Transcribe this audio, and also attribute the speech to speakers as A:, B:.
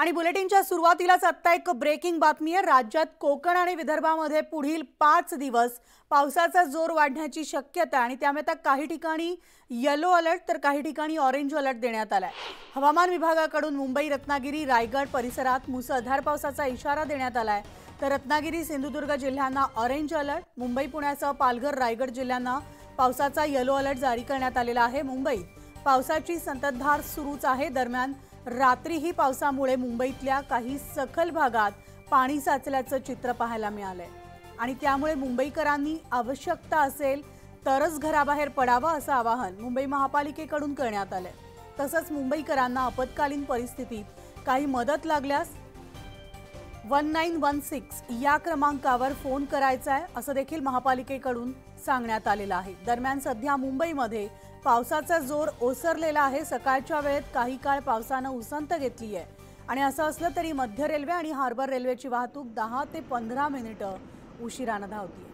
A: आणि बुलेटिनच्या सुरुवातीलाच आत्ता एक ब्रेकिंग बातमी आहे. राज्यात कोकण आणि विदर्भामध्ये पुढील पाच दिवस पावसाचा जोर वाढण्याची शक्यता आणि त्यामुळे आता काही ठिकाणी येलो अलर्ट तर काही ठिकाणी ऑरेंज अलर्ट देण्यात आलाय. हवामान विभागाकडून मुंबई रत्नागिरी रायगड परिसरात मुसळधार पावसाचा इशारा देण्यात आलाय. तर रत्नागिरी सिंधुदुर्ग जिल्ह्यांना ऑरेंज अलर्ट मुंबई पुण्यासह पालघर रायगड जिल्ह्यांना पावसाचा येलो अलर्ट जारी करण्यात आलेला आहे. मुंबईत पावसाची संततधार सुरूच आहे. दरम्यान रात्रीही पावसामुळे मुंबईतल्या काही सखल भागात पाणी साचल्याचं चित्र पाहायला मिळालंय. आणि त्यामुळे मुंबईकरांनी आवश्यकता असेल तरच घराबाहेर पडावं असं आवाहन मुंबई महापालिकेकडून करण्यात आलंय. तसंच मुंबईकरांना आपत्कालीन परिस्थितीत काही मदत लागल्यास वन नाईन वन सिक्स या क्रमांकावर फोन करायचा आहे असं देखील महापालिकेकडून सांगण्यात आलेलं आहे दरम्यान सध्या मुंबईमध्ये पावसाचा जोर ओसरलेला आहे सकाळच्या वेळेत काही काळ पावसानं उसंत घेतली आहे आणि असं असलं तरी मध्य रेल्वे आणि हार्बर रेल्वेची वाहतूक दहा ते पंधरा मिनिटं उशिरानं धावती